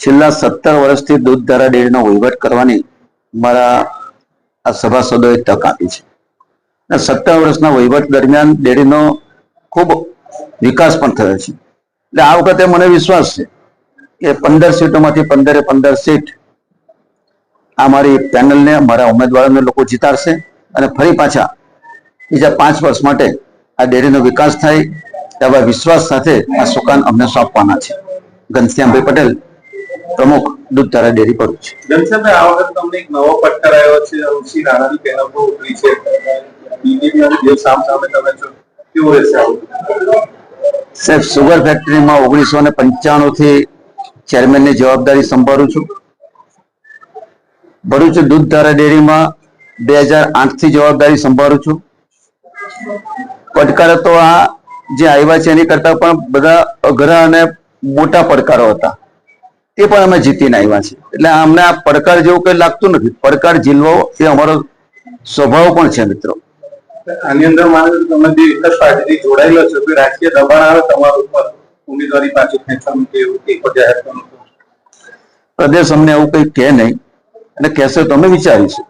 છેલ્લા સત્તર વર્ષથી દૂધધારા ડેરીનો વહીવટ કરવાની મારા આ સભાસદોએ તક આપી છે. સત્તર વર્ષના વહીવટ દરમિયાન ડેરીનો ખૂબ વિકાસ પણ થયો છે. એટલે આ વખતે મને વિશ્વાસ છે કે પંદર સીટોમાંથી પંદરે પંદર સીટ આ મારી પેનલને, મારા ઉમેદવારોને લોકો જીતાડશે અને ફરી પાછા બીજા પાંચ વર્ષ માટે આ ડેરીનો વિકાસ થાય એવા વિશ્વાસ સાથે આ સુકાન અમને સોંપવાના છે. ઘનશ્યામભાઈ પટેલ પ્રમુખ દૂધધારા ડેરી ભરૂચ ઘનશ્યામભાઈ આ વખત તમને એક નવો પટ્ટર આવ્યો છે ઋષિ રાણાની પેનલ પર ઉતરી છે. બીજેપી અને દેવ સામ સામે તમે છો કેવું રહેશે સાહેબ સુગર ફેક્ટરીમાં ઓગણીસો ને પંચાણું થી ચેરમેનની જવાબદારી સંભાળું છું. ભરૂચ દૂધધારા ડેરીમાં બે હજાર આઠથી જવાબદારી સંભાળું છું. પડકારો તો આ જે આવ્યા છે એની કરતા પણ બધા અઘરા અને મોટા પડકારો હતા. તે પણ અમે જીતીને આવ્યા છે એટલે અમને આ પડકાર જેવું કઈ લાગતું નથી. પડકાર ઝીલવો એ અમારો સ્વભાવ પણ છે મિત્રો. આની અંદર માનો તમે જે એક જ પાર્ટીથી જોડાયેલો છો કે રાજકીય દબાણ આવે તમારા ઉપર? ઉમેદવારી પાછી ખેંચવાનું કે એવું કંઈક જાહેર કરવાનું પ્રદેશ અમને એવું કઈ કહે નહીં. અને કહેશે તો અમે વિચારીશું.